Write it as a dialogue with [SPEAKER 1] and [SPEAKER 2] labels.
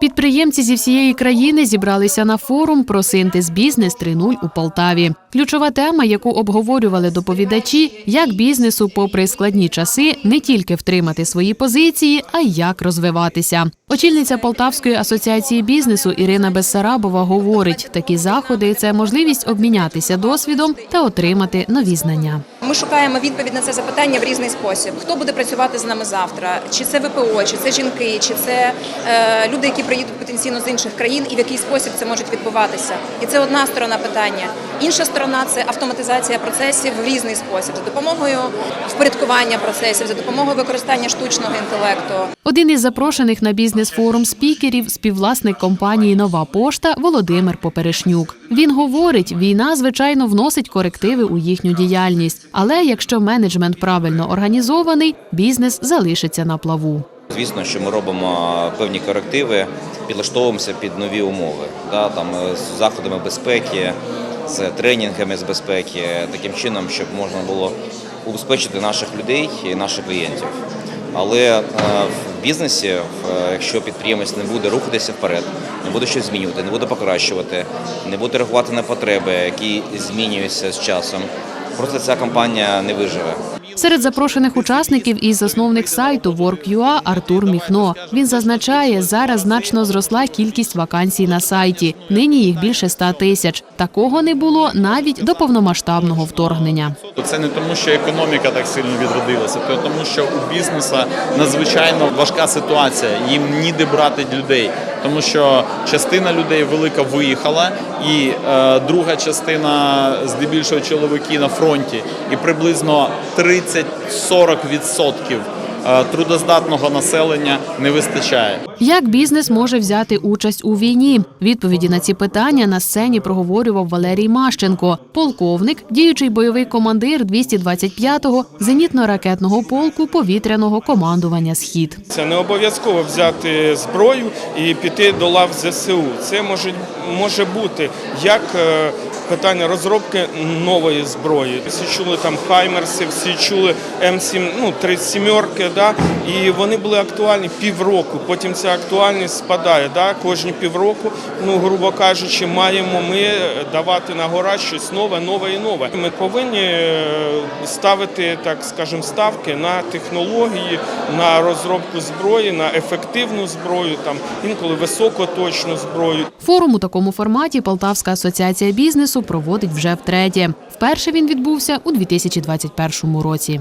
[SPEAKER 1] Підприємці зі всієї країни зібралися на форум про синтез бізнес 3.0 у Полтаві. Ключова тема, яку обговорювали доповідачі, як бізнесу, попри складні часи, не тільки втримати свої позиції, а й як розвиватися. Очільниця Полтавської асоціації бізнесу Ірина Бессарабова говорить, такі заходи це можливість обмінятися досвідом та отримати нові знання.
[SPEAKER 2] Ми шукаємо відповідь на це запитання в різний спосіб. Хто буде працювати з нами завтра? Чи це ВПО, чи це жінки, чи це е, люди, які приїдуть потенційно з інших країн, і в який спосіб це може відбуватися? І це одна сторона питання. Інша сторона це автоматизація процесів в різний спосіб за допомогою впорядкування процесів, за допомогою використання штучного інтелекту.
[SPEAKER 1] Один із запрошених на бізнес-форум спікерів співвласник компанії Нова пошта Володимир Поперешнюк. Він говорить, війна звичайно вносить корективи у їхню діяльність, але якщо менеджмент правильно організований, бізнес залишиться на плаву.
[SPEAKER 3] Звісно, що ми робимо певні корективи, підлаштовуємося під нові умови, да, там, е, з заходами безпеки, з тренінгами з безпеки, таким чином, щоб можна було убезпечити наших людей і наших клієнтів. Але е, в бізнесі, е, якщо підприємець не буде рухатися вперед, не буде щось змінювати, не буде покращувати, не буде реагувати на потреби, які змінюються з часом, просто ця компанія не виживе.
[SPEAKER 1] Серед запрошених учасників і засновник сайту Work.ua Артур Міхно. Він зазначає, зараз значно зросла кількість вакансій на сайті. Нині їх більше ста тисяч. Такого не було навіть до повномасштабного вторгнення.
[SPEAKER 4] Це не тому, що економіка так сильно відродилася, то тому, що у бізнеса надзвичайно важка ситуація. Їм ніде брати людей, тому що частина людей велика виїхала, і е, друга частина, здебільшого чоловіки на фронті, і приблизно 30-40% е, трудоздатного населення не вистачає.
[SPEAKER 1] Як бізнес може взяти участь у війні? Відповіді на ці питання на сцені проговорював Валерій Мащенко, полковник, діючий бойовий командир 225-го зенітно-ракетного полку повітряного командування Схід.
[SPEAKER 5] Це не обов'язково взяти зброю і піти до лав ЗСУ. Це може, може бути як е, питання розробки нової зброї. Всі чули там Хаймерси, всі чули М7, ну 37 да? і вони були актуальні півроку. Потім ця актуальність спадає. Да? Кожні півроку, ну грубо кажучи, маємо ми давати на гора щось нове, нове і нове. Ми повинні е, ставити, так скажемо, ставки на технології, на розробку зброї, на ефективну зброю, там інколи високоточну зброю.
[SPEAKER 1] Форум у такому форматі Полтавська асоціація бізнесу проводить вже втретє. Вперше він відбувся у 2021 році.